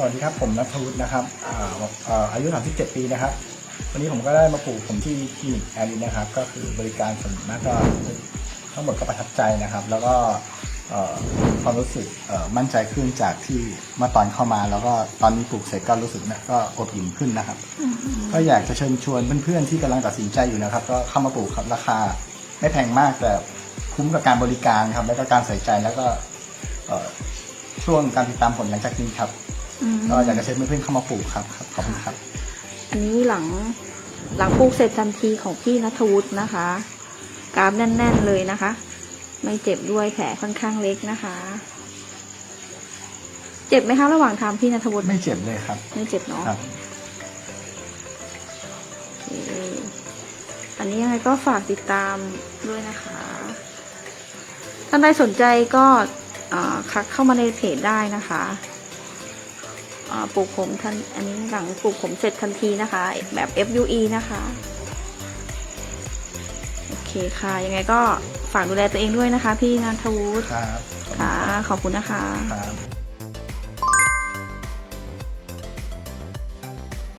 สวัสดีครับ ผมนัทวุฒินะครับอาอ่อายุ 37 ปีนะครับ วันนี้ผมก็ได้มาปลูกผมที่คลินิกแอรินนะครับ ก็คือบริการส่วนมากก็ทั้งหมดก็ประทับใจนะครับ แล้วก็ความรู้สึกมั่นใจขึ้นจากที่เมื่อตอนเข้ามา แล้วก็ตอนนี้ปลูกเสร็จก็รู้สึกเนี่ยก็อบอิ่มขึ้นนะครับ ก็อยากจะเชิญชวนเพื่อนๆที่กำลังตัดสินใจอยู่นะครับ ก็เข้ามาปลูกครับราคาไม่แพงมากแต่คุ้มกับการบริการครับ แล้วก็การใส่ใจแล้วก็ช่วงการติดตามผลหลังจากนี้ครับ ก็อยากจะเชิญเพื่อนๆเข้ามาปลูกครับครับขอบคุณครับ อันนี้หลังหลังปลูกเสร็จทันทีของพี่นัทวุฒินะคะ กรามแน่น ๆเลยนะคะ ไม่เจ็บด้วยแผลค่อนข้างเล็กนะคะ เจ็บไหมคะระหว่างทำพี่นัทวุฒิไม่เจ็บเลยครับ ไม่เจ็บเนาะครับโอเคอันนี้ยังไงก็ฝากติดตามด้วยนะคะ ท่านใดสนใจก็อ่าคักเข้ามาในเพจได้นะคะอ่า ปลูกผมทันอันนี้หลังปลูกผมเสร็จทันทีนะคะ แบบ FUE นะคะโอเคค่ะ ยังไงก็ฝากดูแลตัวเองด้วยนะคะ พี่นันทวุฒิครับค่ะขอบคุณนะคะ ครับ